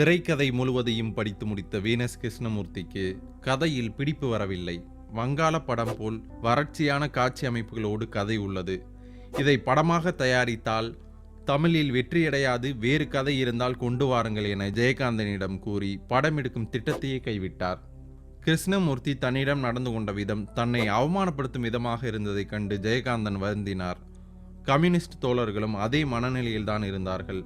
திரைக்கதை முழுவதையும் படித்து முடித்த வீனஸ் கிருஷ்ணமூர்த்திக்கு கதையில் பிடிப்பு வரவில்லை. வங்காள படம் போல் வறட்சியான காட்சி அமைப்புகளோடு கதை உள்ளது. இதை படமாக தயாரித்தால் தமிழில் வெற்றியடையாது வேறு கதை இருந்தால் கொண்டு வாருங்கள் என ஜெயகாந்தனிடம் கூறி படம் எடுக்கும் திட்டத்தையே கைவிட்டார். கிருஷ்ணமூர்த்தி தன்னிடம் நடந்து கொண்ட விதம் தன்னை அவமானப்படுத்தும் விதமாக இருந்ததைக் கண்டு ஜெயகாந்தன் வருந்தினார். கம்யூனிஸ்ட் தோழர்களும் அதே மனநிலையில்தான் இருந்தார்கள்.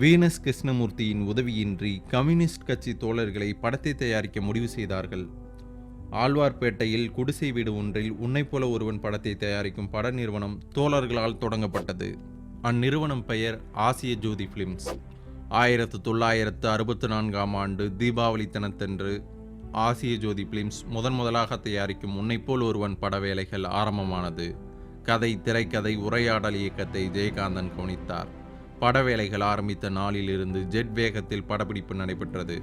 வீனஸ் கிருஷ்ணமூர்த்தியின் உதவியின்றி கம்யூனிஸ்ட் கட்சி தோழர்களை படத்தை தயாரிக்க முடிவு செய்தார்கள். ஆழ்வார்பேட்டையில் குடிசை வீடு ஒன்றில் உன்னை போல ஒருவன் படத்தை தயாரிக்கும் பட நிறுவனம் தோழர்களால் தொடங்கப்பட்டது. அந்நிறுவனம் பெயர் ஆசிய ஜோதி பிலிம்ஸ் ஆயிரத்து தொள்ளாயிரத்து அறுபத்து நான்காம் ஆண்டு தீபாவளி தினத்தன்று ஆசிய ஜோதி பிலிம்ஸ் முதன் முதலாக தயாரிக்கும் உன்னைப் போல் ஒருவன் பட வேலைகள் ஆரம்பமானது. கதை திரைக்கதை உரையாடல் இயக்கத்தை ஜெயகாந்தன் கவனித்தார். பட வேலைகள் ஆரம்பித்த நாளிலிருந்து ஜெட் வேகத்தில் படப்பிடிப்பு நடைபெற்றது.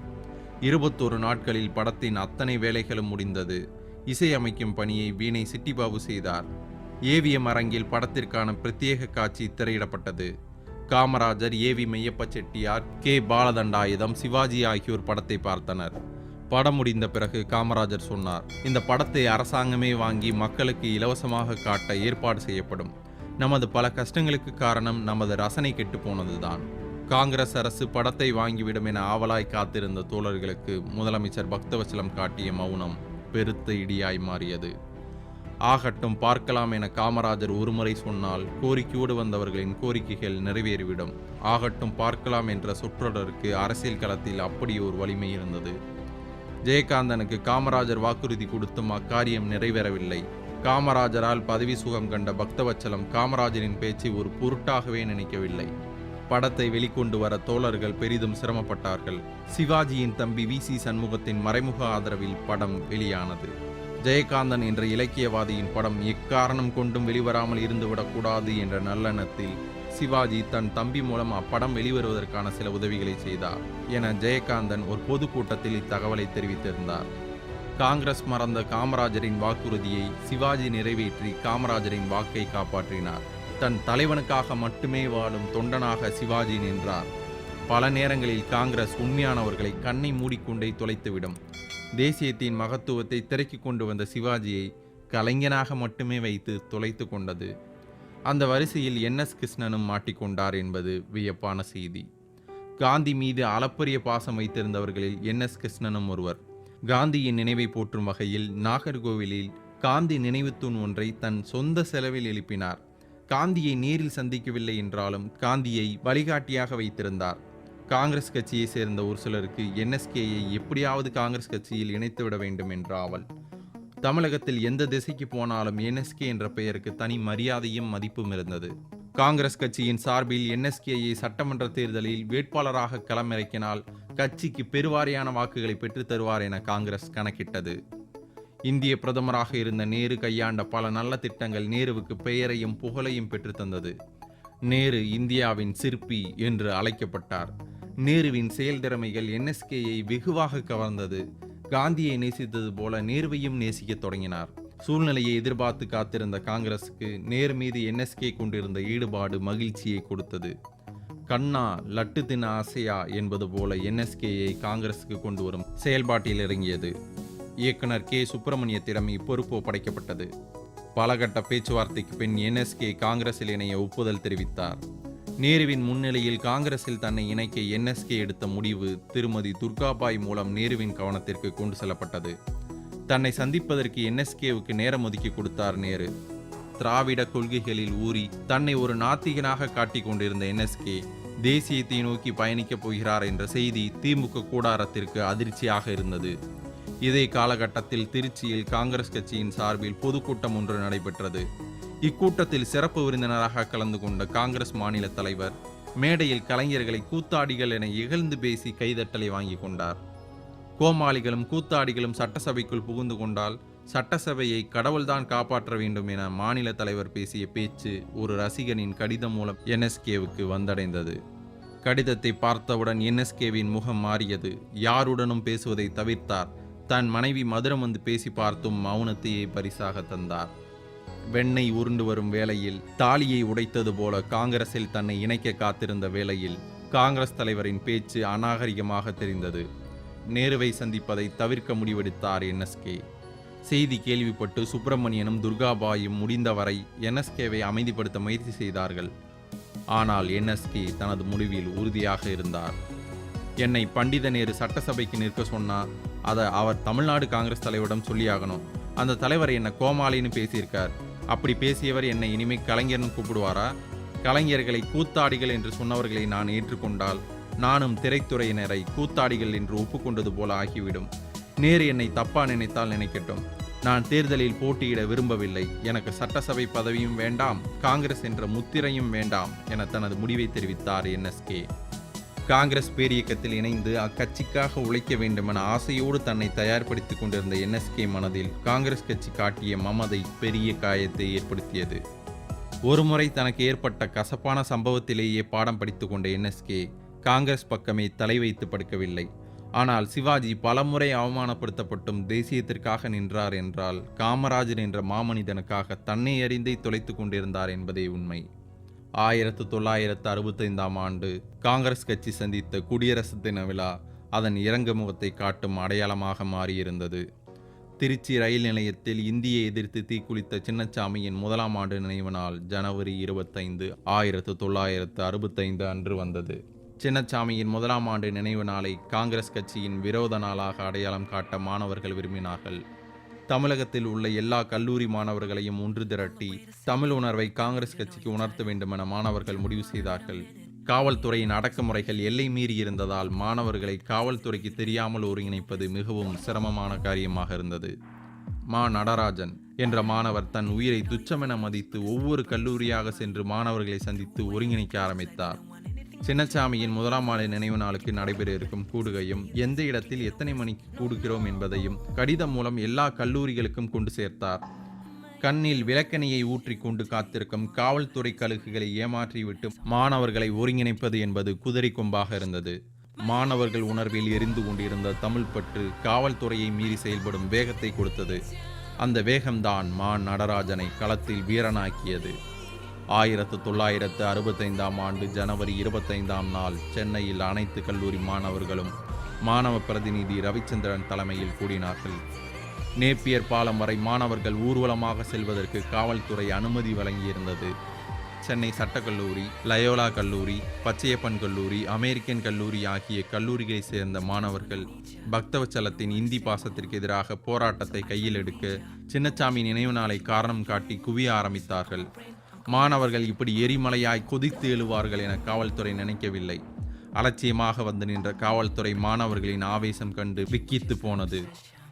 இருபத்தொரு நாட்களில் படத்தின் அத்தனை வேலைகளும் முடிந்தது. இசையமைக்கும் பணியை வீணை சிட்டிபாபு செய்தார். ஏவிஎம் அரங்கில் படத்திற்கான பிரத்யேக காட்சி திரையிடப்பட்டது. காமராஜர் ஏவி மெய்யப்ப செட்டியார் கே பாலதண்டாயுதம் சிவாஜி ஆகியோர் படத்தை பார்த்தனர். படம் முடிந்த பிறகு காமராஜர் சொன்னார் இந்த படத்தை அரசாங்கமே வாங்கி மக்களுக்கு இலவசமாக காட்ட ஏற்பாடு செய்யப்படும். நமது பல கஷ்டங்களுக்கு காரணம் நமது ரசனை கெட்டு போனதுதான். காங்கிரஸ் அரசு படத்தை வாங்கிவிடும் என ஆவலாய் காத்திருந்த தோழர்களுக்கு முதலமைச்சர் பக்தவச்சலம் காட்டிய மௌனம் பெருத்த இடியாய் மாறியது. ஆகட்டும் பார்க்கலாம் என காமராஜர் ஒருமுறை சொன்னால் கோரிக்கையோடு வந்தவர்களின் கோரிக்கைகள் நிறைவேறிவிடும். ஆகட்டும் பார்க்கலாம் என்ற சொற்றொடருக்கு அரசியல் களத்தில் அப்படி ஒரு வலிமை இருந்தது. ஜெயகாந்தனுக்கு காமராஜர் வாக்குறுதி கொடுத்தும் அக்காரியம் நிறைவேறவில்லை. காமராஜரால் பதவி சுகம் கண்ட பக்தவச்சலம் காமராஜரின் பேச்சை ஒரு பொருட்டாகவே நினைக்கவில்லை. படத்தை வெளிக்கொண்டு வர தோழர்கள் பெரிதும் சிரமப்பட்டார்கள். சிவாஜியின் தம்பி வி. சி. சண்முகத்தின் மறைமுக ஆதரவில் படம் வெளியானது. ஜெயகாந்தன் என்ற இலக்கியவாதியின் படம் எக்காரணம் கொண்டும் வெளிவராமல் இருந்துவிடக்கூடாது என்ற நல்லெண்ணத்தில் சிவாஜி தன் தம்பி மூலம் அப்படம் வெளிவருவதற்கான சில உதவிகளை செய்தார். என ஜெயகாந்தன் ஒரு பொதுக்கூட்டத்தில் இத்தகவலை தெரிவித்திருந்தார். காங்கிரஸ் மறந்த காமராஜரின் வாக்குறுதியை சிவாஜி நிறைவேற்றி காமராஜரின் வாக்கை காப்பாற்றினார். தன் தலைவனுக்காக மட்டுமே வாழும் தொண்டனாக சிவாஜி நின்றார். பல நேரங்களில் காங்கிரஸ் உண்மையானவர்களை கண்ணை மூடிக்கொண்டே தொலைத்துவிடும். தேசியத்தின் மகத்துவத்தை திரைக்கு கொண்டு வந்த சிவாஜியை கலைஞனாக மட்டுமே வைத்து தொலைத்து கொண்டது. அந்த வரிசையில் என் எஸ் கிருஷ்ணனும் மாட்டிக்கொண்டார் என்பது வியப்பான செய்தி. காந்தி மீது அளப்பரிய பாசம் வைத்திருந்தவர்களில் என் எஸ் கிருஷ்ணனும் ஒருவர். காந்தியின் நினைவை போற்றும் வகையில் நாகர்கோவிலில் காந்தி நினைவு தூண் ஒன்றை தன் சொந்த செலவில் எழுப்பினார். காந்தியை நேரில் சந்திக்கவில்லை என்றாலும் காந்தியை வழிகாட்டியாக வைத்திருந்தார். காங்கிரஸ் கட்சியை சேர்ந்த ஒரு சிலருக்கு என்எஸ்கேயை எப்படியாவது காங்கிரஸ் கட்சியில் இணைத்துவிட வேண்டும் என்ற ஆவல் தமிழகத்தில் எந்த திசைக்கு போனாலும் என்எஸ்கே என்ற பெயருக்கு தனி மரியாதையும் மதிப்பும் இருந்தது. காங்கிரஸ் கட்சியின் சார்பில் என்எஸ்கேயை சட்டமன்ற தேர்தலில் வேட்பாளராக களமிறக்கினால் கட்சிக்கு பெருவாரியான வாக்குகளை பெற்றுத் தருவார் என காங்கிரஸ் கணக்கிட்டது. இந்திய பிரதமராக இருந்த நேரு கையாண்ட பல நல்ல திட்டங்கள் நேருவுக்கு பெயரையும் புகழையும் பெற்றுத்தந்தது நேரு இந்தியாவின் சிற்பி என்று அழைக்கப்பட்டார். நேருவின் செயல் திறமைகள் என்எஸ்கேயை வெகுவாக கவர்ந்தது. காந்தியை நேசித்தது போல நேருவையும் நேசிக்கத் தொடங்கினார். சூழ்நிலையை எதிர்பார்த்து காத்திருந்த காங்கிரசுக்கு நேர் மீது என்எஸ்கே கொண்டிருந்த ஈடுபாடு மகிழ்ச்சியை கொடுத்தது. கண்ணா லட்டு தின ஆசையா என்பது போல என்எஸ்கேயை காங்கிரசுக்கு கொண்டு வரும் செயல்பாட்டில் இறங்கியது. இயக்குனர் கே. சுப்பிரமணியத்திடம் இப்பொறுப்பு ஒப்படைக்கப்பட்டது பலகட்ட பேச்சுவார்த்தைக்கு பின் என்எஸ்கே காங்கிரஸில் இணைய ஒப்புதல் தெரிவித்தார். நேருவின் முன்னிலையில் காங்கிரஸில் தன்னை இணைக்க என்எஸ்கே எடுத்த முடிவு திருமதி துர்காபாய் மூலம் நேருவின் கவனத்திற்கு கொண்டு செல்லப்பட்டது. தன்னை சந்திப்பதற்கு என்எஸ்கேவுக்கு நேரம் ஒதுக்கி கொடுத்தார் நேரு. திராவிட கொள்கைகளில் ஊறி தன்னை ஒரு நாத்திகனாக காட்டிக் கொண்டிருந்த என்எஸ்கே தேசியத்தை நோக்கி பயணிக்கப் போகிறார் என்ற செய்தி திமுக கூடாரத்திற்கு அதிர்ச்சியாக இருந்தது. இதே காலகட்டத்தில் திருச்சியில் காங்கிரஸ் கட்சியின் சார்பில் பொதுக்கூட்டம் ஒன்று நடைபெற்றது. இக்கூட்டத்தில் சிறப்பு விருந்தினராக கலந்து கொண்ட காங்கிரஸ் மாநில தலைவர் மேடையில் கலைஞர்களை கூத்தாடிகள் என இகழ்ந்து பேசி கைதட்டலை வாங்கி கொண்டார். கோமாளிகளும் கூத்தாடிகளும் சட்டசபைக்குள் புகுந்து கொண்டால் சட்டசபையை கடவுள்தான் காப்பாற்ற வேண்டும் என மாநில தலைவர் பேசிய பேச்சு ஒரு ரசிகனின் கடிதம் மூலம் என்எஸ்கேவுக்கு வந்தடைந்தது. கடிதத்தை பார்த்தவுடன் என்எஸ்கேவின் முகம் மாறியது. யாருடனும் பேசுவதை தவிர்த்தார். தன் மனைவி மதுரம் வந்து பேசி பார்த்தும் மௌனத்தையே பரிசாக தந்தார். வெண்ணெய் உருண்டு வரும் வேளையில் தாலியை உடைத்தது போல காங்கிரஸில் தன்னை இணைக்க காத்திருந்த வேளையில் காங்கிரஸ் தலைவரின் பேச்சு அநாகரிகமாக தெரிந்தது. நேருவை சந்திப்பதை தவிர்க்க முடிவெடுத்தார் என்எஸ்கே. செய்தி கேள்விப்பட்டு சுப்பிரமணியனும் துர்காபாயும் முடிந்தவரை என்எஸ்கேவை அமைதிப்படுத்த முயற்சி செய்தார்கள். ஆனால் என்எஸ்கே தனது முடிவில் உறுதியாக இருந்தார். என்னை பண்டித நேரு சட்டசபைக்கு நிற்க சொன்னால் அதை அவர் தமிழ்நாடு காங்கிரஸ் தலைவரிடம் சொல்லியாகணும். அந்த தலைவர் என்னை கோமாளின்னு பேசியிருக்கார். அப்படி பேசியவர் என்னை இனிமேல் கலைஞர்னு கூப்பிடுவாரா? கலைஞர்களை கூத்தாடிகள் என்று சொன்னவர்களை நான் ஏற்றுக்கொண்டால் நானும் திரைத்துறையினரை கூத்தாடிகள் என்று ஒப்புக்கொண்டது போல ஆகிவிடும். நேரு என்னை தப்பா நினைத்தால் நினைக்கட்டும். நான் தேர்தலில் போட்டியிட விரும்பவில்லை. எனக்கு சட்டசபை பதவியும் வேண்டாம். காங்கிரஸ் என்ற முத்திரையும் வேண்டாம் என தனது முடிவை தெரிவித்தார் என்எஸ்கே. காங்கிரஸ் பேரியக்கத்தில் இணைந்து அக்கட்சிக்காக உழைக்க வேண்டுமென ஆசையோடு தன்னை தயார்படுத்திக் கொண்டிருந்த என்எஸ்கே மனதில் காங்கிரஸ் கட்சி காட்டிய மமதை பெரிய காயத்தை ஏற்படுத்தியது. ஒருமுறை தனக்கு ஏற்பட்ட கசப்பான சம்பவத்திலேயே பாடம் படித்துக் கொண்ட என்எஸ்கே காங்கிரஸ் பக்கமே தலை வைத்து படுக்கவில்லை. ஆனால் சிவாஜி பலமுறை அவமானப்படுத்தப்பட்டும் தேசியத்திற்காக நின்றார் என்றால் காமராஜர் என்ற மாமனிதனுக்காக தன்னை அறிந்தே தொலைத்துக் கொண்டிருந்தார் என்பதே உண்மை. ஆயிரத்து தொள்ளாயிரத்து அறுபத்தைந்தாம் ஆண்டு காங்கிரஸ் கட்சி சந்தித்த குடியரசு தின விழா அதன் இறங்கு முகத்தை காட்டும் அடையாளமாக மாறியிருந்தது. திருச்சி ரயில் நிலையத்தில் இந்தியை எதிர்த்து தீக்குளித்த சின்னச்சாமியின் முதலாம் ஆண்டு நினைவு நாள் ஜனவரி இருபத்தைந்து ஆயிரத்து தொள்ளாயிரத்து அறுபத்தைந்து அன்று வந்தது. சின்னச்சாமியின் முதலாம் ஆண்டு நினைவு நாளை காங்கிரஸ் கட்சியின் விரோத நாளாக அடையாளம் காட்ட மாணவர்கள் விரும்பினார்கள். தமிழகத்தில் உள்ள எல்லா கல்லூரி மாணவர்களையும் ஒன்று திரட்டி தமிழ் உணர்வை காங்கிரஸ் கட்சிக்கு உணர்த்த வேண்டுமென மாணவர்கள் முடிவு செய்தார்கள். காவல்துறையின் அடக்குமுறைகள் எல்லை மீறி இருந்ததால் மாணவர்களை காவல்துறைக்கு தெரியாமல் ஒருங்கிணைப்பது மிகவும் சிரமமான காரியமாக இருந்தது. மா. நடராஜன் என்ற மாணவர் தன் உயிரை துச்சமென மதித்து ஒவ்வொரு கல்லூரியாக சென்று மாணவர்களை சந்தித்து ஒருங்கிணைக்க ஆரம்பித்தார். சின்னசாமியின் முதலாம் ஆண்டு நினைவு நாளுக்கு நடைபெற இருக்கும் கூடுகையும் எந்த இடத்தில் எத்தனை மணிக்கு கூடுகிறோம் என்பதையும் கடிதம் மூலம் எல்லா கல்லூரிகளுக்கும் கொண்டு சேர்த்தார். கண்ணில் விளக்கணையை ஊற்றி கொண்டு காத்திருக்கும் காவல்துறை கழுகுகளை ஏமாற்றிவிட்டு மாணவர்களை ஒருங்கிணைப்பது என்பது குதிரை கொம்பாக இருந்தது. மாணவர்கள் உணர்வில் எரிந்து கொண்டிருந்த தமிழ் பற்று காவல்துறையை மீறி செயல்படும் வேகத்தை கொடுத்தது. அந்த வேகம்தான் மா நடராஜனை களத்தில் வீரனாக்கியது. ஆயிரத்து தொள்ளாயிரத்து அறுபத்தைந்தாம் ஆண்டு ஜனவரி இருபத்தைந்தாம் நாள் சென்னையில் அனைத்து கல்லூரி மாணவர்களும் மாணவ பிரதிநிதி ரவிச்சந்திரன் தலைமையில் கூடினார்கள். நேப்பியர் பாலம் வரை மாணவர்கள் ஊர்வலமாக செல்வதற்கு காவல்துறை அனுமதி வழங்கியிருந்தது. சென்னை சட்டக்கல்லூரி லயோலா கல்லூரி பச்சையப்பன் கல்லூரி அமெரிக்கன் கல்லூரி ஆகிய கல்லூரிகளைச் சேர்ந்த மாணவர்கள் பக்தவச்சலத்தின் இந்தி பாசத்திற்கு எதிராக போராட்டத்தை கையில் எடுக்க சின்னச்சாமி நினைவு நாளை காரணம் காட்டி குவிய ஆரம்பித்தார்கள். மாணவர்கள் இப்படி எரிமலையாய் கொதித்து எழுவார்கள் என காவல்துறை நினைக்கவில்லை. அலட்சியமாக வந்து நின்ற காவல்துறை மாணவர்களின் ஆவேசம் கண்டு விக்கித்து போனது.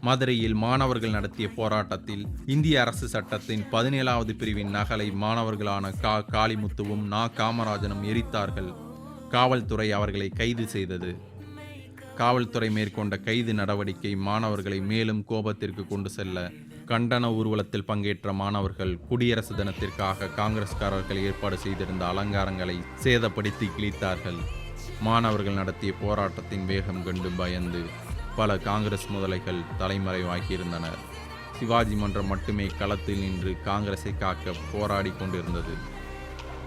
மதுரையில் மாணவர்கள் நடத்திய போராட்டத்தில் இந்திய அரசு சட்டத்தின் பதினேழாவது பிரிவின் நகலை மாணவர்களான கா காளிமுத்துவும் நா. காமராஜனும் எரித்தார்கள். காவல்துறை அவர்களை கைது செய்தது. காவல்துறை மேற்கொண்ட கைது நடவடிக்கை மாணவர்களை மேலும் கோபத்திற்கு கொண்டு செல்ல கண்டன ஊர்வலத்தில் பங்கேற்ற மாணவர்கள் குடியரசு தினத்திற்காக காங்கிரஸ்காரர்கள் ஏற்பாடு செய்திருந்த அலங்காரங்களை சேதப்படுத்தி கிழித்தார்கள். மாணவர்கள் நடத்திய போராட்டத்தின் வேகம் கண்டு பயந்து பல காங்கிரஸ் முதலைகள் தலைமறைவாகியிருந்தனர். சிவாஜி மன்றம் மட்டுமே களத்தில் நின்று காங்கிரஸை காக்க போராடி கொண்டிருந்தது.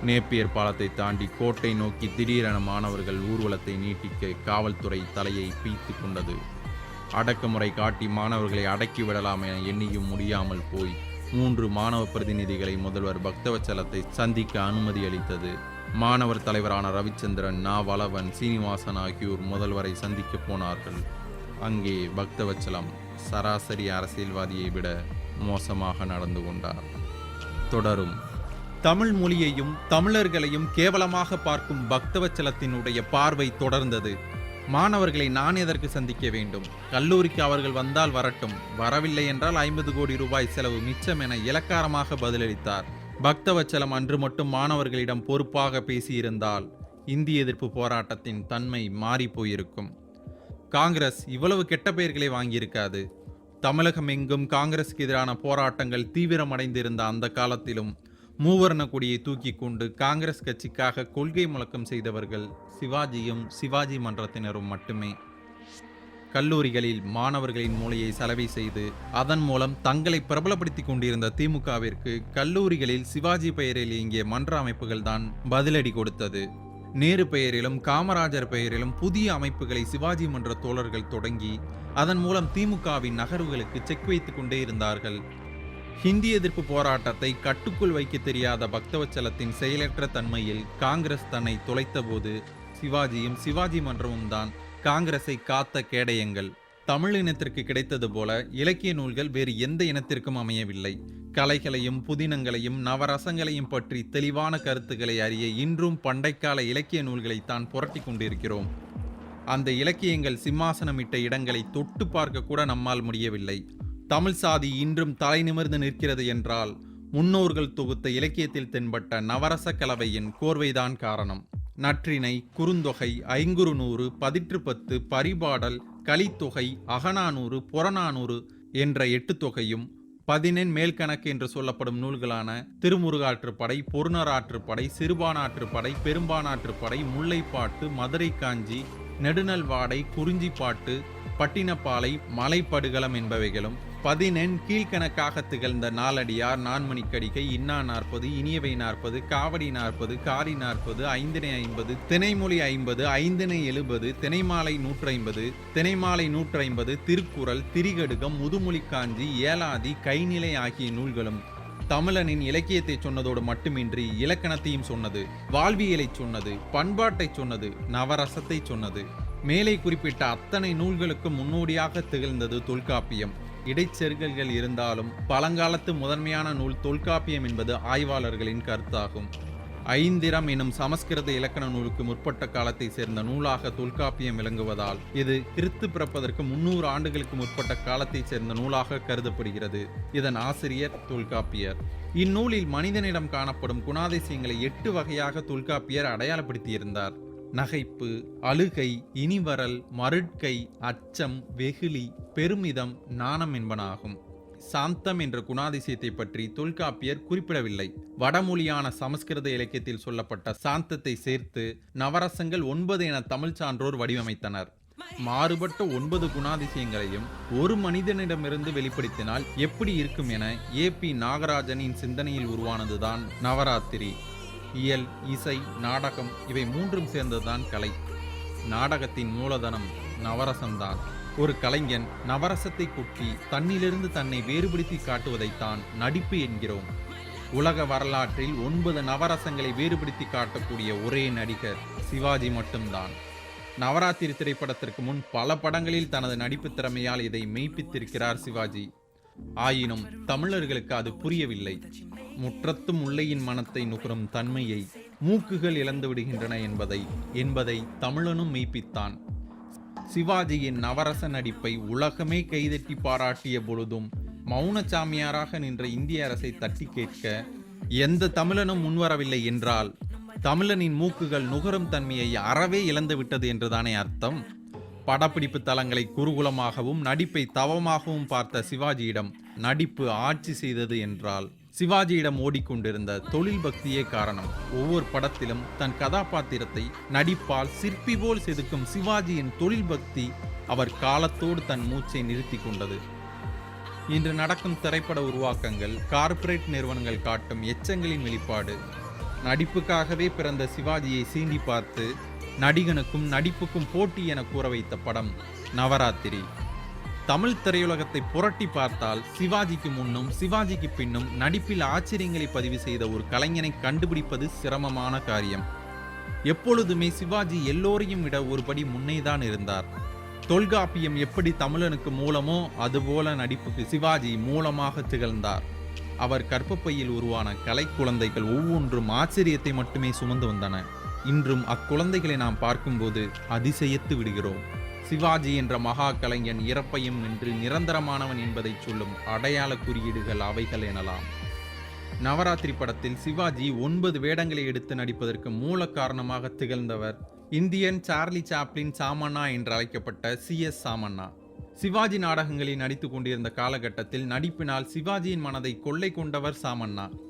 நேப்பியர் பாலத்தை தாண்டி கோட்டை நோக்கி திடீரென மாணவர்கள் ஊர்வலத்தை நீட்டிக்க காவல்துறை தலையை பீத்து கொண்டது. அடக்குமுறை காட்டி மாணவர்களை அடக்கி விடலாம் என எண்ணியும் முடியாமல் போய் மூன்று மாணவ பிரதிநிதிகளை முதல்வர் பக்தவச்சலத்தை சந்திக்க அனுமதி அளித்தது. மாணவர் தலைவரான ரவிச்சந்திரன் நா. வளவன் சீனிவாசன் ஆகியோர் முதல்வரை சந்திக்க போனார்கள். அங்கே பக்தவச்சலம் சராசரி அரசியல்வாதியை விட மோசமாக நடந்து கொண்டார். தொடரும். தமிழ் மொழியையும் தமிழர்களையும் கேவலமாக பார்க்கும் பக்தவச்சலத்தினுடைய பார்வை தொடர்ந்தது. மாணவர்களை நான் எதற்கு சந்திக்க வேண்டும்? கல்லூரிக்கு அவர்கள் வந்தால் வரட்டும். வரவில்லை என்றால் ஐம்பது கோடி ரூபாய் செலவு மிச்சம் என இலக்காரமாக பதிலளித்தார். பக்தவச்சலம் அன்று மட்டும் மாணவர்களிடம் பொறுப்பாக பேசியிருந்தால் இந்திய எதிர்ப்பு போராட்டத்தின் தன்மை மாறி போயிருக்கும். காங்கிரஸ் இவ்வளவு கெட்ட பெயர்களை வாங்கியிருக்காது. தமிழகம் எங்கும் காங்கிரஸுக்கு எதிரான போராட்டங்கள் தீவிரமடைந்திருந்த அந்த காலத்திலும் மூவர்ண கொடியை தூக்கி கொண்டு காங்கிரஸ் கட்சிக்காக கொள்கை முழக்கம் செய்தவர்கள் சிவாஜியும் சிவாஜி மன்றத்தினரும் மட்டுமே. கல்லூரிகளில் மாணவர்களின் மூளையை சலவை செய்து அதன் மூலம் தங்களை பிரபலப்படுத்திக் கொண்டிருந்த திமுகவிற்கு கல்லூரிகளில் சிவாஜி பெயரில் இயங்கிய மன்ற அமைப்புகள் தான் பதிலடி கொடுத்தது. நேரு பெயரிலும் காமராஜர் பெயரிலும் புதிய அமைப்புகளை சிவாஜி மன்ற தோழர்கள் தொடங்கி அதன் மூலம் திமுகவின் நகர்வுகளுக்கு செக் வைத்துக் கொண்டே இருந்தார்கள். ஹிந்தி எதிர்ப்பு போராட்டத்தை கட்டுக்குள் வைக்க தெரியாத பக்தவச்சலத்தின் செயலற்ற தன்மையில் காங்கிரஸ் தன்னை தொலைத்தபோது சிவாஜியும் சிவாஜி மன்றமும் தான் காங்கிரஸை காத்த கேடயங்கள். தமிழ் இனத்திற்கு கிடைத்தது போல இலக்கிய நூல்கள் வேறு எந்த இனத்திற்கும் அமையவில்லை. கலைகளையும் புதினங்களையும் நவரசங்களையும் பற்றி தெளிவான கருத்துக்களை அறிய இன்றும் பண்டைக்கால இலக்கிய நூல்களை தான் புரட்டி கொண்டிருக்கிறோம். அந்த இலக்கியங்கள் சிம்மாசனமிட்ட இடங்களை தொட்டு பார்க்க கூட நம்மால் முடியவில்லை. தமிழ் சாதி இன்றும் தலை நிமிர்ந்து நிற்கிறது என்றால் முன்னோர்கள் தொகுத்த இலக்கியத்தில் தென்பட்ட நவரச கலவையின் கோர்வைதான் காரணம். நற்றிணை குறுந்தொகை ஐங்குறுநூறு பதிற்று பத்து பரிபாடல் கலித்தொகை அகநானூறு புறநானூறு என்ற எட்டு தொகையும் பதினெண் மேல்கணக்கு என்று சொல்லப்படும் நூல்களான திருமுருகாற்றுப்படை பொருணராற்றுப்படை சிறுபானாற்றுப்படை பெரும்பானாற்றுப்படை முல்லைப்பாட்டு மதுரை காஞ்சி நெடுநல்வாடை குறிஞ்சிப்பாட்டு பட்டினப்பாலை மலைப்படுகளம் என்பவைகளும் பதினெண் கீழ்கணக்காக திகழ்ந்த நாலடியார் நான்மணிக்கடிகை இன்னா நாற்பது இனியவை நாற்பது காவடி நாற்பது காரி நாற்பது ஐந்தினை ஐம்பது தினைமொழி ஐம்பது ஐந்தினை எழுபது தினைமாலை நூற்றைம்பது தினைமாலை நூற்றைம்பது திருக்குறள் திரிகடுகம் முதுமொழி காஞ்சி ஏலாதி கைநிலை ஆகிய நூல்களும் தமிழனின் இலக்கியத்தை சொன்னதோடு மட்டுமின்றி இலக்கணத்தையும் சொன்னது வாழ்வியலை சொன்னது பண்பாட்டை சொன்னது நவரசத்தை சொன்னது. மேலே குறிப்பிட்ட அத்தனை நூல்களுக்கு முன்னோடியாக திகழ்ந்தது தொல்காப்பியம். இடைச்செருகல்கள் இருந்தாலும் பழங்காலத்து முதன்மையான நூல் தொல்காப்பியம் என்பது ஆய்வாளர்களின் கருத்தாகும். ஐந்திரம் எனும் சமஸ்கிருத இலக்கண நூலுக்கு முற்பட்ட காலத்தை சேர்ந்த நூலாக தொல்காப்பியம் விளங்குவதால் இது கிறித்து பிறப்பதற்கு முன்னூறு ஆண்டுகளுக்கு முற்பட்ட காலத்தை சேர்ந்த நூலாக கருதப்படுகிறது. இதன் ஆசிரியர் தொல்காப்பியர். இந்நூலில் மனிதனிடம் காணப்படும் குணாதிசயங்களை எட்டு வகையாக தொல்காப்பியர் அடையாளப்படுத்தியிருந்தார். நகைப்பு அழுகை இனிவரல் மருட்கை அச்சம் வெகுளி பெருமிதம் நாணம் என்பனாகும். சாந்தம் என்ற குணாதிசயத்தை பற்றி தொல்காப்பியர் குறிப்பிடவில்லை. வடமொழியான சமஸ்கிருத இலக்கியத்தில் சொல்லப்பட்ட சாந்தத்தை சேர்த்து நவரசங்கள் ஒன்பது என தமிழ் சான்றோர் வடிவமைத்தனர். மாறுபட்ட ஒன்பது குணாதிசயங்களையும் ஒரு மனிதனிடமிருந்து வெளிப்படுத்தினால் எப்படி இருக்கும் என ஏ பி நாகராஜனின் சிந்தனையில் உருவானதுதான் நவராத்திரி. இயல் இசை நாடகம் இவை மூன்றும் சேர்ந்ததுதான் கலை. நாடகத்தின் மூலதனம் நவரசம்தான். ஒரு கலைஞன் நவரசத்தை கொட்டி தன்னிலிருந்து தன்னை வேறுபடுத்தி காட்டுவதைத்தான் நடிப்பு என்கிறோம். உலக வரலாற்றில் ஒன்பது நவரசங்களை வேறுபடுத்தி காட்டக்கூடிய ஒரே நடிகர் சிவாஜி மட்டும்தான். நவராத்திரி திரைப்படத்திற்கு முன் பல படங்களில் தனது நடிப்பு திறமையால் இதை மெய்ப்பித்திருக்கிறார் சிவாஜி. ஆயினும் தமிழர்களுக்கு அது புரியவில்லை. முற்றத்தும் முல்லையின் மனத்தை நுகரும் தன்மையை மூக்குகள் இழந்து விடுகின்றன என்பதை என்பதை தமிழனும் மெய்ப்பித்தான். சிவாஜியின் நவரச நடிப்பை உலகமே கைதட்டி பாராட்டிய பொழுதும் மௌனச்சாமியாராக நின்ற இந்திய அரசை தட்டி கேட்க எந்த தமிழனும் முன்வரவில்லை என்றால் தமிழனின் மூக்குகள் நுகரும் தன்மையை அறவே இழந்து விட்டது என்றுதானே அர்த்தம்? படப்பிடிப்பு தளங்களை குருகுலமாகவும் நடிப்பை தவமாகவும் பார்த்த சிவாஜியிடம் நடிப்பு ஆட்சி செய்தது என்றால் சிவாஜியிடம் ஓடிக்கொண்டிருந்த தொழில் பக்தியே காரணம். ஒவ்வொரு படத்திலும் தன் கதாபாத்திரத்தை நடிப்பால் சிற்பி போல் செதுக்கும் சிவாஜியின் தொழில் பக்தி அவர் காலத்தோடு தன் மூச்சை நிறுத்தி கொண்டது. இன்று நடக்கும் திரைப்பட உருவாக்கங்கள் கார்ப்பரேட் நிறுவனங்கள் காட்டும் எச்சங்களின் வெளிப்பாடு நடிப்புக்காகவே பிறந்த சிவாஜியை சீண்டி பார்த்து நடிகனுக்கும் நடிப்புக்கும் போட்டி என கூற வைத்த படம் நவராத்திரி. தமிழ் திரையுலகத்தை புரட்டி பார்த்தால் சிவாஜிக்கு முன்னும் சிவாஜிக்கு பின்னும் நடிப்பில் ஆச்சரியங்களை பதிவு செய்த ஒரு கலைஞனை கண்டுபிடிப்பது சிரமமான காரியம். எப்பொழுதுமே சிவாஜி எல்லோரையும் விட ஒருபடி முன்னேதான் இருந்தார். தொல்காப்பியம் எப்படி தமிழனுக்கு மூலமோ அதுபோல நடிப்புக்கு சிவாஜி மூலமாக திகழ்ந்தார். அவர் கற்பப்பையில் உருவான கலை குழந்தைகள் ஒவ்வொன்றும் ஆச்சரியத்தை மட்டுமே சுமந்து வந்தன. இன்றும் அக்குழந்தைகளை நாம் பார்க்கும்போது அதிசயத்து விடுகிறோம். சிவாஜி என்ற மகா கலைஞன் இறப்பையும் நின்று நிரந்தரமானவன் என்பதை சொல்லும் அடையாள குறியீடுகள் அவைகள் எனலாம். நவராத்திரி படத்தில் சிவாஜி ஒன்பது வேடங்களை எடுத்து நடிப்பதற்கு மூல காரணமாக திகழ்ந்தவர் இந்தியன் சார்லி சாப்ளின் சாமண்ணா என்று அழைக்கப்பட்ட சி. எஸ். சாமண்ணா. சிவாஜி நாடகங்களில் நடித்து கொண்டிருந்த காலகட்டத்தில் நடிப்பினால் சிவாஜியின் மனதை கொள்ளை கொண்டவர் சாமண்ணா.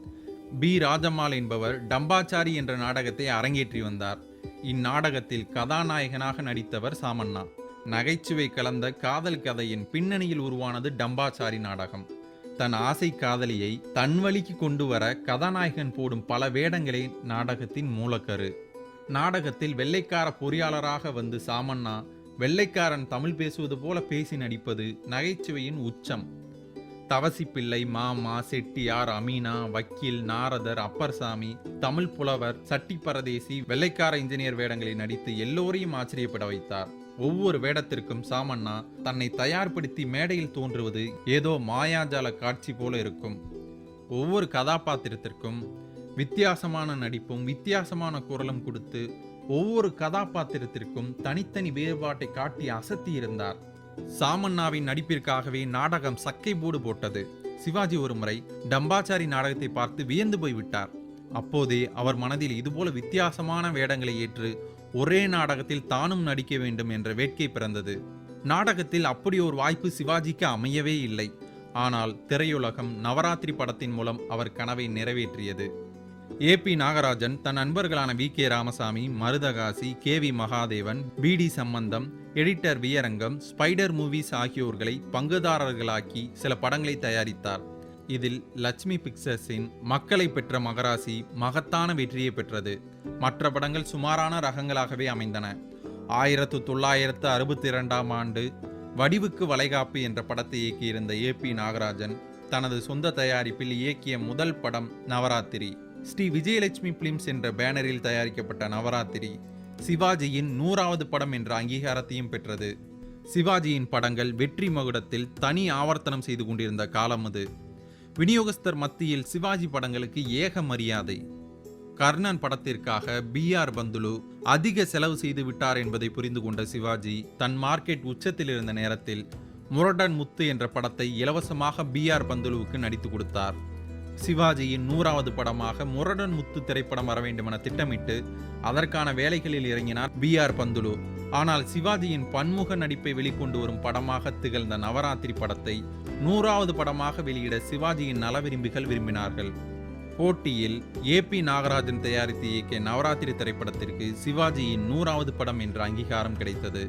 பி. ராஜம்மாள் என்பவர் டம்பாச்சாரி என்ற நாடகத்தை அரங்கேற்றி வந்தார். இந்நாடகத்தில் கதாநாயகனாக நடித்தவர் சாமண்ணா. நகைச்சுவை கலந்த காதல் கதையின் பின்னணியில் உருவானது டம்பாச்சாரி நாடகம். தன் ஆசை காதலியை தன் வழிக்கு கொண்டு வர கதாநாயகன் போடும் பல வேடங்களே நாடகத்தின் மூலக்கரு. நாடகத்தில் வெள்ளைக்கார பொறியாளராக வந்து சாமண்ணா வெள்ளைக்காரன் தமிழ் பேசுவது போல பேசி நடிப்பது நகைச்சுவையின் உச்சம். தவசிப்பிள்ளை மாமா செட்டியார் அமீனா வக்கீல் நாரதர் அப்பர்சாமி தமிழ் புலவர் சட்டி பரதேசி வெள்ளைக்கார இன்ஜினியர் வேடங்களில் நடித்து எல்லோரையும் ஆச்சரியப்பட வைத்தார். ஒவ்வொரு வேடத்திற்கும் சாமண்ணா தன்னை தயார்படுத்தி மேடையில் தோன்றுவது ஏதோ மாயாஜால காட்சி போல இருக்கும். ஒவ்வொரு கதாபாத்திரத்திற்கும் வித்தியாசமான நடிப்பும் வித்தியாசமான குரலும் கொடுத்து ஒவ்வொரு கதாபாத்திரத்திற்கும் தனித்தனி வேறுபாட்டை காட்டி அசத்தி இருந்தார். சாமண்ணாவின் நடிப்பிற்காகவே நாடகம் சக்கை போடு போட்டது. சிவாஜி ஒருமுறை டம்பாச்சாரி நாடகத்தை பார்த்து வியந்து போய்விட்டார் அப்போதே அவர் மனதில் இதுபோல வித்தியாசமான வேடங்களை ஏற்று ஒரே நாடகத்தில் தானும் நடிக்க வேண்டும் என்ற வேட்கை பிறந்தது. நாடகத்தில் அப்படி ஒரு வாய்ப்பு சிவாஜிக்கு அமையவே இல்லை. ஆனால் திரையுலகம் நவராத்திரி படத்தின் மூலம் அவர் கனவை நிறைவேற்றியது. ஏ பி நாகராஜன் தன் நண்பர்களான V. K. Ramasamy Maruthakasi K. V. Mahadevan P. D. Sambandam editor Viyarangam Spider Movies ஆகியோர்களை பங்குதாரர்களாக்கி சில படங்களை தயாரித்தார். இதில் லட்சுமி பிக்சர்ஸின் மக்களை பெற்ற மகராசி மகத்தான வெற்றியை பெற்றது. மற்ற படங்கள் சுமாரான ரகங்களாகவே அமைந்தன. ஆயிரத்து தொள்ளாயிரத்து அறுபத்தி இரண்டாம் ஆண்டு வடிவுக்கு வளைகாப்பு என்ற படத்தை இயக்கியிருந்த ஏ. பி. நாகராஜன் தனது சொந்த தயாரிப்பில் இயக்கிய முதல் படம் நவராத்திரி. ஸ்ரீ விஜயலட்சுமி பிலிம்ஸ் என்ற பேனரில் தயாரிக்கப்பட்ட நவராத்திரி சிவாஜியின் நூறாவது படம் என்ற அங்கீகாரத்தையும் பெற்றது. சிவாஜியின் படங்கள் வெற்றி மகுடத்தில் தனி ஆவர்த்தனம் செய்து கொண்டிருந்த காலம் அது. விநியோகஸ்தர் மத்தியில் சிவாஜி படங்களுக்கு ஏக மரியாதை. கர்ணன் படத்திற்காக பி ஆர் பந்துலு அதிக செலவு செய்து விட்டார் என்பதை புரிந்து கொண்ட சிவாஜி தன் மார்க்கெட் உச்சத்தில் இருந்த நேரத்தில் முரடன் முத்து என்ற படத்தை இலவசமாக பி ஆர் பந்துலுவுக்கு நடித்து கொடுத்தார். சிவாஜியின் நூறாவது படமாக முரடன் முத்து திரைப்படம் வர வேண்டும் என திட்டமிட்டு அதற்கான வேலைகளில் இறங்கினார் பி ஆர் பந்துலு. ஆனால் சிவாஜியின் பன்முக நடிப்பை வெளிக்கொண்டு வரும் படமாக திகழ்ந்த நவராத்திரி படத்தை நூறாவது படமாக வெளியிட சிவாஜியின் நல விரும்பிகள் விரும்பினார்கள். போட்டியில் ஏ பி நாகராஜன் தயாரித்து இயக்கிய நவராத்திரி திரைப்படத்திற்கு சிவாஜியின் நூறாவது படம் என்ற அங்கீகாரம் கிடைத்தது.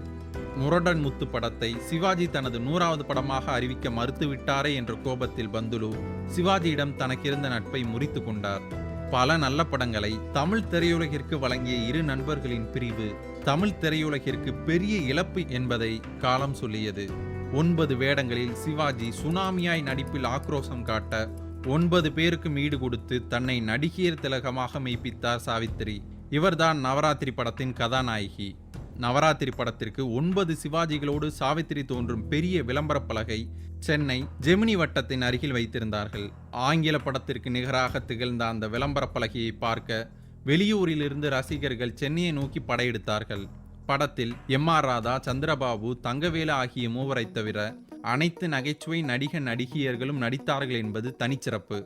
முரடன் முத்து படத்தை சிவாஜி தனது நூறாவது படமாக அறிவிக்க மறுத்துவிட்டாரே என்ற கோபத்தில் பந்துலு சிவாஜியிடம் தனக்கிருந்த நட்பை முறித்து கொண்டார். பல நல்ல படங்களை தமிழ் திரையுலகிற்கு வழங்கிய இரு நண்பர்களின் பிரிவு தமிழ் திரையுலகிற்கு பெரிய இழப்பு என்பதை காலம் சொல்லியது. ஒன்பது வேடங்களில் சிவாஜி சுனாமியாய் நடிப்பில் ஆக்ரோஷம் காட்ட ஒன்பது பேருக்கும் ஈடு கொடுத்து தன்னை நடிகையர் திலகமாக மெய்ப்பித்தார் சாவித்திரி. இவர்தான் நவராத்திரி படத்தின் கதாநாயகி. நவராத்திரி படத்திற்கு ஒன்பது சிவாஜிகளோடு சாவித்திரி தோன்றும் பெரிய விளம்பர பலகை சென்னை ஜெமினி வட்டத்தின் அருகில் வைத்திருந்தார்கள். ஆங்கில படத்திற்கு நிகராக திகழ்ந்த அந்த விளம்பர பலகையை பார்க்க வெளியூரிலிருந்து ரசிகர்கள் சென்னையை நோக்கி படையெடுத்தார்கள். படத்தில் எம் ஆர் ராதா சந்திரபாபு தங்கவேலு ஆகிய மூவரை தவிர அனைத்து நகைச்சுவை நடிக நடிகையர்களும் நடித்தார்கள் என்பது தனிச்சிறப்பு.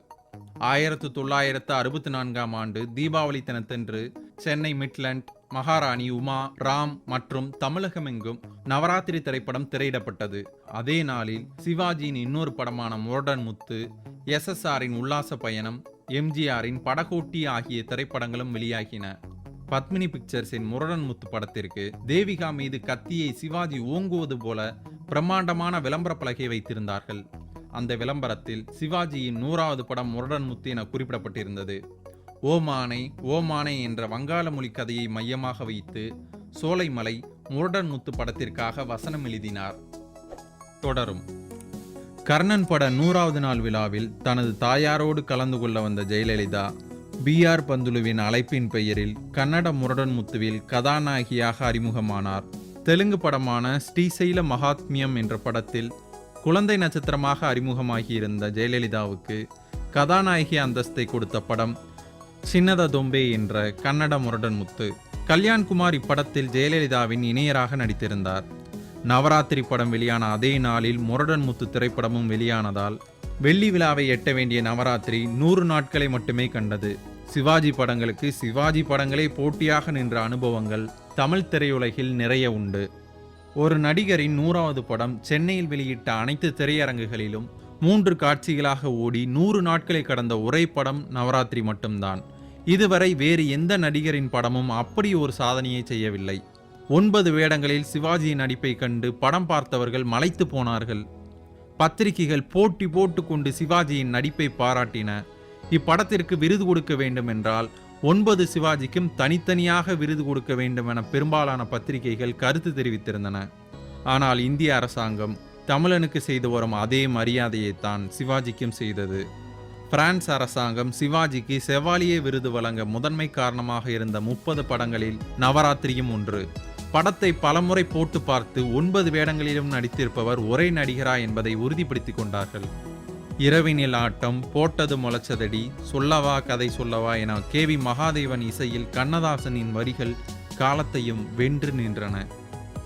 ஆயிரத்து தொள்ளாயிரத்து அறுபத்தி நான்காம் ஆண்டு தீபாவளி தினத்தன்று சென்னை மிட்லண்ட் மகாராணி உமா ராம் மற்றும் தமிழகமெங்கும் நவராத்திரி திரைப்படம் திரையிடப்பட்டது. அதே நாளில் சிவாஜியின் இன்னொரு படமான முரடன் முத்து எஸ்எஸ்ஆரின் உல்லாச பயணம் எம்ஜிஆரின் படகோட்டி ஆகிய திரைப்படங்களும் வெளியாகின. பத்மினி பிக்சர்ஸின் முரடன் முத்து படத்திற்கு தேவிகா மீது கத்தியை சிவாஜி ஓங்குவது போல பிரம்மாண்டமான விளம்பர பலகை வைத்திருந்தார்கள். அந்த விளம்பரத்தில் சிவாஜியின் நூறாவது படம் முரடன் முத்து என குறிப்பிடப்பட்டிருந்தது. ஓமானை ஓமானை என்ற வங்காள மொழி கதையை மையமாக வைத்து சோலைமலை முரடன் முத்து படத்திற்காக வசனம் எழுதினார். தொடரும். கர்ணன் பட நூறாவது நாள் விழாவில் தனது தாயாரோடு கலந்து கொள்ள வந்த ஜெயலலிதா பி. ஆர். பந்துலுவின் அழைப்பின் பெயரில் கன்னட முரடன் முத்துவில் கதாநாயகியாக அறிமுகமானார். தெலுங்கு படமான ஸ்ரீசைல மகாத்மியம் என்ற படத்தில் குழந்தை நட்சத்திரமாக அறிமுகமாகியிருந்த ஜெயலலிதாவுக்கு கதாநாயகி அந்தஸ்தை கொடுத்த படம் சின்னத தொம்பே என்ற கன்னட முரடன் முத்து கல்யாண்குமார் இப்படத்தில் ஜெயலலிதாவின் இணையராக நடித்திருந்தார். நவராத்திரி படம் வெளியான அதே நாளில் முரடன் முத்து திரைப்படமும் வெளியானதால் வெள்ளி விழாவை எட்ட வேண்டிய நவராத்திரி நூறு நாட்களை மட்டுமே கண்டது. சிவாஜி படங்களுக்கு சிவாஜி படங்களே போட்டியாக நின்ற அனுபவங்கள் தமிழ் திரையுலகில் நிறைய உண்டு. ஒரு நடிகரின் நூறாவது படம் சென்னையில் வெளியிட்ட அனைத்து திரையரங்குகளிலும் மூன்று காட்சிகளாக ஓடி நூறு நாட்களை கடந்த ஒரே படம் நவராத்திரி மட்டும்தான். இதுவரை வேறு எந்த நடிகரின் படமும் அப்படி ஒரு சாதனையை செய்யவில்லை. ஒன்பது வேடங்களில் சிவாஜியின் நடிப்பை கண்டு படம் பார்த்தவர்கள் மலைத்து போனார்கள். பத்திரிகைகள் போட்டி போட்டு கொண்டு சிவாஜியின் நடிப்பை பாராட்டின. இப்படத்திற்கு விருது கொடுக்க வேண்டும் என்றால் ஒன்பது சிவாஜிக்கும் தனித்தனியாக விருது கொடுக்க வேண்டும் என பெரும்பாலான பத்திரிகைகள் கருத்து தெரிவித்திருந்தன. ஆனால் இந்திய அரசாங்கம் தமிழனுக்கு செய்து வரும் அதே மரியாதையைத்தான் சிவாஜிக்கும் செய்தது. பிரான்ஸ் அரசாங்கம் சிவாஜிக்கு செவாலியே விருது வழங்க முதன்மை காரணமாக இருந்த முப்பது படங்களில் நவராத்திரியும் ஒன்று. படத்தை பலமுறை போட்டு பார்த்து ஒன்பது வேடங்களிலும் நடித்திருப்பவர் ஒரே நடிகரா என்பதை உறுதிப்படுத்திக் கொண்டார்கள். இரவினில் ஆட்டம் போட்டது முளைச்சதடி சொல்லவா கதை சொல்லவா என கே வி மகாதேவன் இசையில் கண்ணதாசனின் வரிகள் காலத்தையும் வென்று நின்றன.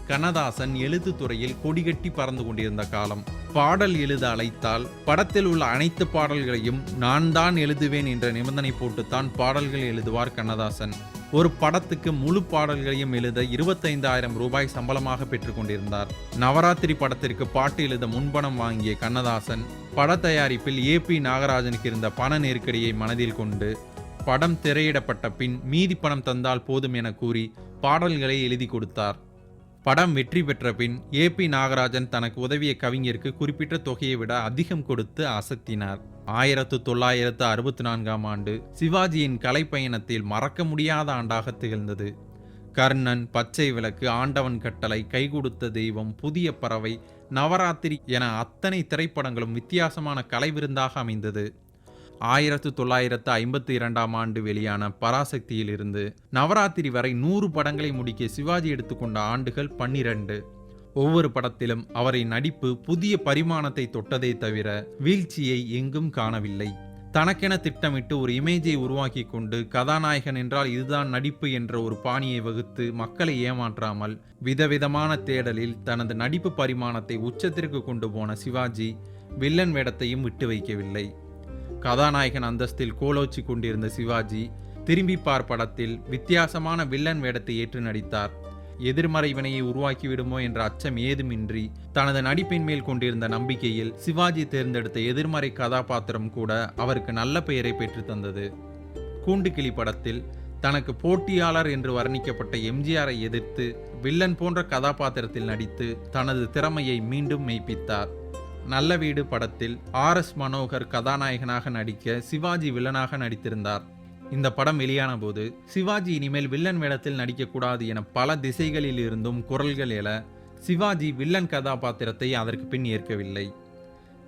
கண்ணதாசன் எழுத்து துறையில் கொடிகட்டி பறந்து கொண்டிருந்த காலம். பாடல் எழுத அழைத்தால் படத்தில் உள்ள அனைத்து பாடல்களையும் நான் தான் எழுதுவேன் என்ற நிபந்தனை போட்டுத்தான் பாடல்கள் எழுதுவார் கண்ணதாசன். ஒரு படத்துக்கு முழு பாடல்களையும் எழுத இருபத்தைந்தாயிரம் ரூபாய் சம்பளமாக பெற்றுக்கொண்டிருந்தார் நவராத்திரி படத்திற்கு பாட்டு எழுத முன்பணம் வாங்கிய கண்ணதாசன் பட தயாரிப்பில் ஏ பி நாகராஜனுக்கு இருந்த பண நெருக்கடியை மனதில் கொண்டு படம் திரையிடப்பட்ட பின் மீதி பணம் தந்தால் போதும் என கூறி பாடல்களை எழுதி கொடுத்தார். படம் வெற்றி பெற்ற பின் ஏ பி நாகராஜன் தனக்கு உதவிய கவிஞருக்கு குறிப்பிட்ட தொகையை விட அதிகம் கொடுத்து அசத்தினார். ஆயிரத்து தொள்ளாயிரத்து அறுபத்தி நான்காம் ஆண்டு சிவாஜியின் கலைப்பயணத்தில் மறக்க முடியாத ஆண்டாக திகழ்ந்தது. கர்ணன் பச்சை விளக்கு ஆண்டவன் கட்டளை கைகொடுத்த தெய்வம் புதிய பறவை நவராத்திரி என அத்தனை திரைப்படங்களும் வித்தியாசமான கலை விருந்தாக அமைந்தது. ஆயிரத்து தொள்ளாயிரத்து ஐம்பத்தி இரண்டாம் ஆண்டு வெளியான பராசக்தியில் இருந்து நவராத்திரி வரை நூறு படங்களை முடிக்க சிவாஜி எடுத்துக்கொண்ட ஆண்டுகள் பன்னிரண்டு. ஒவ்வொரு படத்திலும் அவரின் நடிப்பு புதிய பரிமாணத்தை தொட்டதை தவிர வீழ்ச்சியை எங்கும் காணவில்லை. தனக்கென திட்டமிட்டு ஒரு இமேஜை உருவாக்கி கொண்டு கதாநாயகன் என்றால் இதுதான் நடிப்பு என்ற ஒரு பாணியை வகுத்து மக்களை ஏமாற்றாமல் விதவிதமான தேடலில் தனது நடிப்பு பரிமாணத்தை உச்சத்திற்கு கொண்டு போன சிவாஜி வில்லன் வேடத்தையும் விட்டு வைக்கவில்லை. கதாநாயகன் அந்தஸ்தில் கோலோச்சி கொண்டிருந்த சிவாஜி திரும்பி பார் படத்தில் வித்தியாசமான வில்லன் வேடத்தை ஏற்று நடித்தார். எதிர்மறை வினையை உருவாக்கிவிடுமோ என்ற அச்சம் ஏதுமின்றி தனது நடிப்பின் மேல் கொண்டிருந்த நம்பிக்கையில் சிவாஜி தேர்ந்தெடுத்த எதிர்மறை கதாபாத்திரம் கூட அவருக்கு நல்ல பெயரை பெற்றுத்தந்தது கூண்டுக்கிளி படத்தில் தனக்கு போட்டியாளர் என்று வர்ணிக்கப்பட்ட எம்ஜிஆரை எதிர்த்து வில்லன் போன்ற கதாபாத்திரத்தில் நடித்து தனது திறமையை மீண்டும் மெய்ப்பித்தார். நல்ல வீடு படத்தில் ஆர் எஸ் மனோகர் கதாநாயகனாக நடிக்க சிவாஜி வில்லனாக நடித்திருந்தார். இந்த படம் வெளியான போது சிவாஜி இனிமேல் வில்லன் வேடத்தில் நடிக்கக்கூடாது என பல திசைகளில் இருந்தும் குரல்கள் எழ சிவாஜி வில்லன் கதாபாத்திரத்தை அதற்கு பின் ஏற்கவில்லை.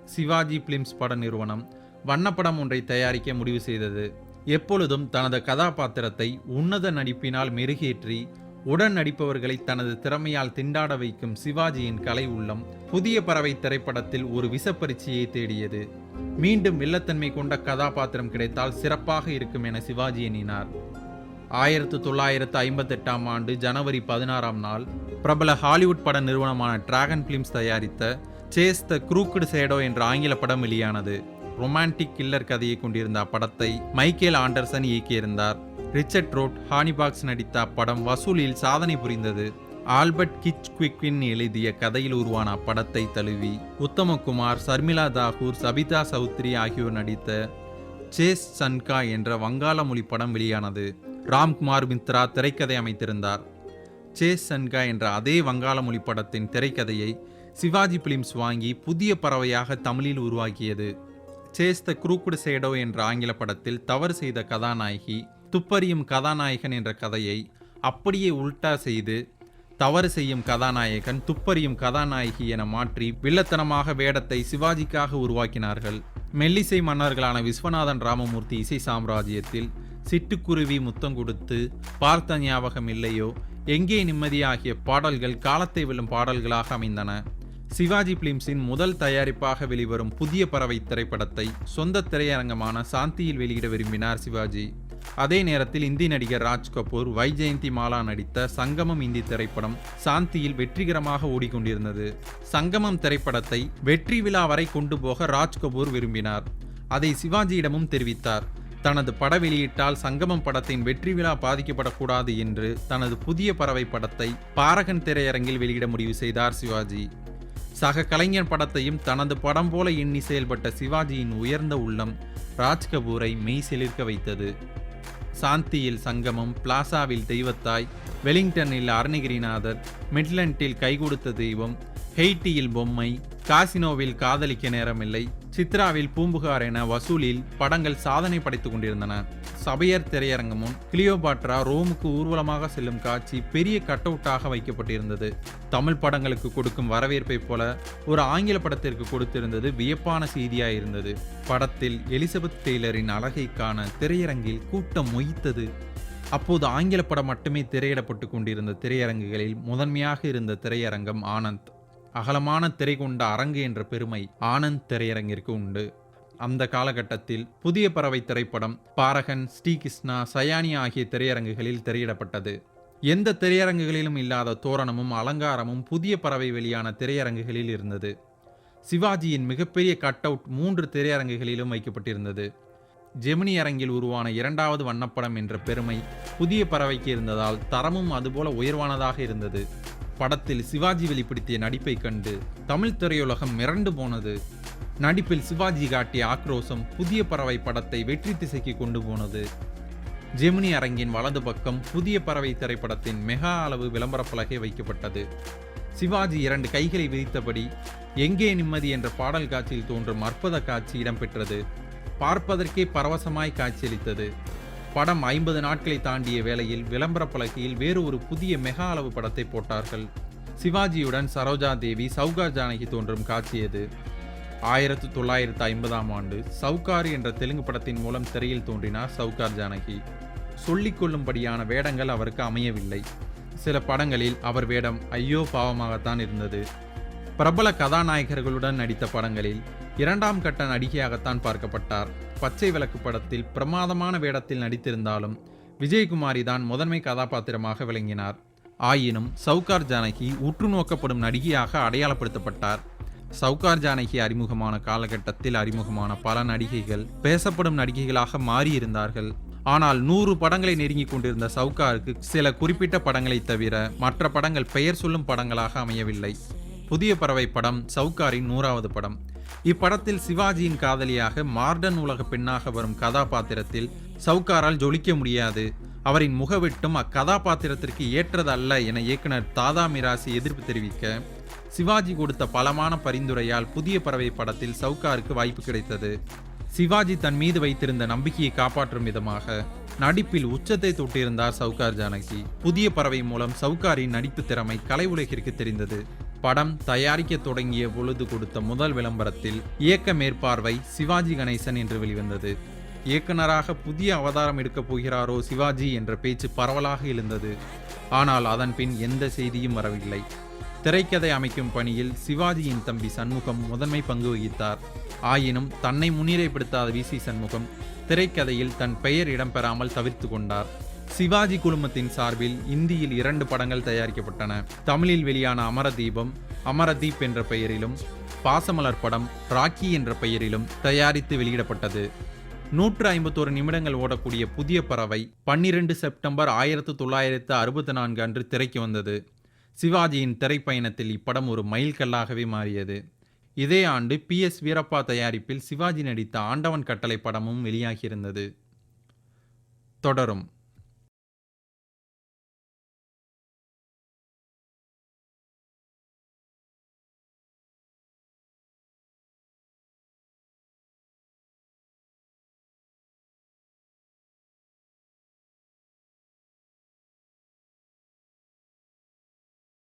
சிவாஜி பிலிம்ஸ் பட நிறுவனம் வண்ணப்படம் ஒன்றை தயாரிக்க முடிவு செய்தது. எப்பொழுதும் தனது கதாபாத்திரத்தை உன்னத நடிப்பினால் மெருகேற்றி உடன் நடிப்பவர்களை தனது திறமையால் திண்டாட வைக்கும் சிவாஜியின் கலை உள்ளம் புதிய பறவை திரைப்படத்தில் ஒரு விசப்பரிச்சையை தேடியது. மீண்டும் வில்லத்தன்மை கொண்ட கதாபாத்திரம் கிடைத்தால் சிறப்பாக இருக்கும் என சிவாஜி எண்ணினார். ஆயிரத்து தொள்ளாயிரத்து ஐம்பத்தெட்டாம் ஆண்டு ஜனவரி பதினாறாம் நாள் பிரபல ஹாலிவுட் பட நிறுவனமான டிராகன் பிலிம்ஸ் தயாரித்த சேஸ் த குரூக்குடு சேடோ என்ற ஆங்கில படம் வெளியானது. ரொமான்டிக் கில்லர் கதையை கொண்டிருந்த அப்படத்தை மைக்கேல் ஆண்டர்சன் இயக்கியிருந்தார். ரிச்சர்ட் ரோட் ஹானிபாக்ஸ் நடித்த அப்படம் வசூலில் சாதனை புரிந்தது. ஆல்பர்ட் கிச் குவிக்வின் எழுதிய கதையில் உருவான அப்படத்தை தழுவி உத்தமகுமார் சர்மிளா தாகூர் சபிதா சௌத்ரி ஆகியோர் நடித்த சேஸ் சன்கா என்ற வங்காள மொழி படம் வெளியானது. ராம்குமார் மித்ரா திரைக்கதை அமைத்திருந்தார். சேஸ் சன்கா என்ற அதே வங்காள மொழி படத்தின் திரைக்கதையை சிவாஜி பிலிம்ஸ் வாங்கி புதிய பறவையாக தமிழில் உருவாக்கியது. சேஸ் த குரூக்குடு சேடோ என்ற ஆங்கில படத்தில் தவறு செய்த கதாநாயகி துப்பறியும் கதாநாயகன் என்ற கதையை அப்படியே உல்டா செய்து தவறு செய்யும் கதாநாயகன் துப்பறியும் கதாநாயகி என மாற்றி வில்லத்தனமாக வேடத்தை சிவாஜிக்காக உருவாக்கினார்கள். மெல்லிசை மன்னர்களான விஸ்வநாதன் ராமமூர்த்தி இசை சாம்ராஜ்யத்தில் சிட்டுக்குருவி முத்தம் கொடுத்து பார்த்த ஞாபகம் இல்லையோ? எங்கே நிம்மதி ஆகிய பாடல்கள் காலத்தை வெல்லும் பாடல்களாக அமைந்தன? சிவாஜி பிலிம்ஸின் முதல் தயாரிப்பாக வெளிவரும் புதிய பறவை திரைப்படத்தை சொந்த திரையரங்கமான சாந்தியில் வெளியிட விரும்பினார் சிவாஜி. அதே நேரத்தில் இந்தி நடிகர் ராஜ் கபூர் வைஜெயந்தி மாலா நடித்த சங்கமம் இந்தி திரைப்படம் சாந்தியில் வெற்றிகரமாக ஓடிக்கொண்டிருந்தது. சங்கமம் திரைப்படத்தை வெற்றி விழா வரை கொண்டு போக ராஜ் கபூர் விரும்பினார். அதை சிவாஜியிடமும் தெரிவித்தார். தனது பட வெளியிட்டால் சங்கமம் படத்தின் வெற்றி விழா பாதிக்கப்படக்கூடாது என்று தனது புதிய பறவை படத்தை பாரகன் திரையரங்கில் வெளியிட முடிவு செய்தார் சிவாஜி. சக கலைஞர் படத்தையும் தனது படம் போல எண்ணி செயல்பட்ட சிவாஜியின் உயர்ந்த உள்ளம் ராஜ் கபூரை மெய் சிலிர்க்க வைத்தது. சாந்தியில் சங்கமம் பிளாசாவில் தெய்வத்தாய் வெலிங்டனில் அருணகிரிநாதர் மிட்லண்டில் கைகொடுத்த தெய்வம் ஹெய்ட்டியில் பொம்மை காசினோவில் காதலிக்க நேரமில்லை சித்ராவில் பூம்புகார் என வசூலில் படங்கள் சாதனை படைத்துக் கொண்டிருந்தன. சபையர் திரையரங்கமும் கிளியோபாட்ரா ரோமுக்கு ஊர்வலமாக செல்லும் காட்சி பெரிய கட் அவுட்டாக வைக்கப்பட்டிருந்தது. தமிழ் படங்களுக்கு கொடுக்கும் வரவேற்பை போல ஒரு ஆங்கில படத்திற்கு கொடுத்திருந்தது வியப்பான செய்தியாக இருந்தது படத்தில் எலிசபெத் டெய்லரின் அழகை காண திரையரங்கில் கூட்டம் மொய்த்தது. அப்போது ஆங்கில படம் மட்டுமே திரையிடப்பட்டு கொண்டிருந்த திரையரங்குகளில் முதன்மையாக இருந்த திரையரங்கம் ஆனந்த். அகலமான திரை கொண்ட அரங்கு என்ற பெருமை ஆனந்த் திரையரங்கிற்கு உண்டு. அந்த காலகட்டத்தில் புதிய பறவை திரைப்படம் பாரகன் ஸ்ரீகிருஷ்ணா சயானி ஆகிய திரையரங்குகளில் திரையிடப்பட்டது. எந்த திரையரங்குகளிலும் இல்லாத தோரணமும் அலங்காரமும் புதிய பறவை வெளியான திரையரங்குகளில் இருந்தது. சிவாஜியின் மிகப்பெரிய கட் அவுட் மூன்று திரையரங்குகளிலும் வைக்கப்பட்டிருந்தது. ஜெமினி அரங்கில் உருவான இரண்டாவது வண்ணப்படம் என்ற பெருமை புதிய பறவைக்கு இருந்ததால் தரமும் அதுபோல உயர்வானதாக இருந்தது. படத்தில் சிவாஜி வெளிப்படுத்திய நடிப்பை கண்டு தமிழ் திரையுலகம் மிரண்டு போனது. நடிப்பில் சிவாஜி காட்டிய ஆக்ரோஷம் புதிய பறவை படத்தை வெற்றி திசைக்கு கொண்டு போனது. ஜெமினி அரங்கின் வலது பக்கம் புதிய பறவை திரைப்படத்தின் மெகா அளவு விளம்பர பலகை வைக்கப்பட்டது. சிவாஜி இரண்டு கைகளை விதித்தபடி எங்கே நிம்மதி என்ற பாடல் காட்சியில் தோன்றும் அற்புத காட்சி இடம்பெற்றது. பார்ப்பதற்கே பரவசமாய் காட்சியளித்தது. படம் ஐம்பது நாட்களை தாண்டிய வேளையில் விளம்பர பலகையில் வேறு ஒரு புதிய மெகா அளவு படத்தை போட்டார்கள். சிவாஜியுடன் சரோஜா தேவி சௌகா ஜானகி தோன்றும் காட்சியது ஆயிரத்து தொள்ளாயிரத்து ஐம்பதாம் ஆண்டு சவுகார் என்ற தெலுங்கு படத்தின் மூலம் திரையில் தோன்றினார் சவுகார் ஜானகி. சொல்லிக் கொள்ளும்படியான வேடங்கள் அவருக்கு அமையவில்லை. சில படங்களில் அவர் வேடம் ஐயோ பாவமாகத்தான் இருந்தது. பிரபல கதாநாயகர்களுடன் நடித்த படங்களில் இரண்டாம் கட்ட நடிகையாகத்தான் பார்க்கப்பட்டார். பச்சை விளக்கு படத்தில் பிரமாதமான வேடத்தில் நடித்திருந்தாலும் விஜயகுமாரி தான் முதன்மை கதாபாத்திரமாக விளங்கினார். ஆயினும் சவுகார் ஜானகி உற்று நோக்கப்படும் நடிகையாக அடையாளப்படுத்தப்பட்டார். சவுகார் ஜானகி அறிமுகமான காலகட்டத்தில் அறிமுகமான பல நடிகைகள் பேசப்படும் நடிகைகளாக மாறியிருந்தார்கள். ஆனால் நூறு படங்களை நெருங்கிக் கொண்டிருந்த சவுகாருக்கு சில குறிப்பிட்ட படங்களை தவிர மற்ற படங்கள் பெயர் சொல்லும் படங்களாக அமையவில்லை. புதிய பறவை படம் சவுகாரின் நூறாவது படம். இப்படத்தில் சிவாஜியின் காதலியாக மார்டன் உலக பெண்ணாக வரும் கதாபாத்திரத்தில் சவுகாரால் ஜொலிக்க முடியாது. அவரின் முகவெட்டும் அக்கதாபாத்திரத்திற்கு ஏற்றதல்ல என இயக்குனர் தாதா மிராசி எதிர்ப்பு தெரிவிக்க சிவாஜி கொடுத்த பலமான பரிந்துரையால் புதிய பறவை படத்தில் சவுகாருக்கு வாய்ப்பு கிடைத்தது. சிவாஜி தன் மீது வைத்திருந்த நம்பிக்கையை காப்பாற்றும் விதமாக நடிப்பில் உச்சத்தை தொட்டிருந்தார் சவுகார் ஜானகி. புதிய பறவை மூலம் சவுகாரின் நடிப்பு திறமை கலை உலகிற்கு தெரிந்தது. படம் தயாரிக்க தொடங்கிய பொழுது கொடுத்த முதல் விளம்பரத்தில் இயக்க மேற்பார்வை சிவாஜி கணேசன் என்று வெளிவந்தது. இயக்குனராக புதிய அவதாரம் எடுக்கப் போகிறாரோ சிவாஜி என்ற பேச்சு பரவலாக எழுந்தது. ஆனால் அதன் பின் எந்த செய்தியும் வரவில்லை. திரைக்கதை அமைக்கும் பணியில் சிவாஜியின் தம்பி சண்முகம் முதன்மை பங்கு வகித்தார். ஆயினும் தன்னை முன்னிலைப்படுத்தாத வி. சி. சண்முகம் திரைக்கதையில் தன் பெயர் இடம்பெறாமல் தவிர்த்து கொண்டார். சிவாஜி குழுமத்தின் சார்பில் இந்தியில் இரண்டு படங்கள் தயாரிக்கப்பட்டன. தமிழில் வெளியான அமரதீபம் அமரதீப் என்ற பெயரிலும் பாசமலர் படம் ராக்கி என்ற பெயரிலும் தயாரித்து வெளியிடப்பட்டது. நூற்று ஐம்பத்தோரு நிமிடங்கள் ஓடக்கூடிய புதிய பறவை பன்னிரண்டு செப்டம்பர் ஆயிரத்து தொள்ளாயிரத்து அறுபத்தி நான்கு அன்று திரைக்கு வந்தது. சிவாஜியின் திரைப்பயணத்தில் இப்படம் ஒரு மைல்கல்லாகவே மாறியது. இதே ஆண்டு பி. எஸ். வீரப்பா தயாரிப்பில் சிவாஜி நடித்த ஆண்டவன் கட்டளை படமும் வெளியாகியிருந்தது. தொடரும்.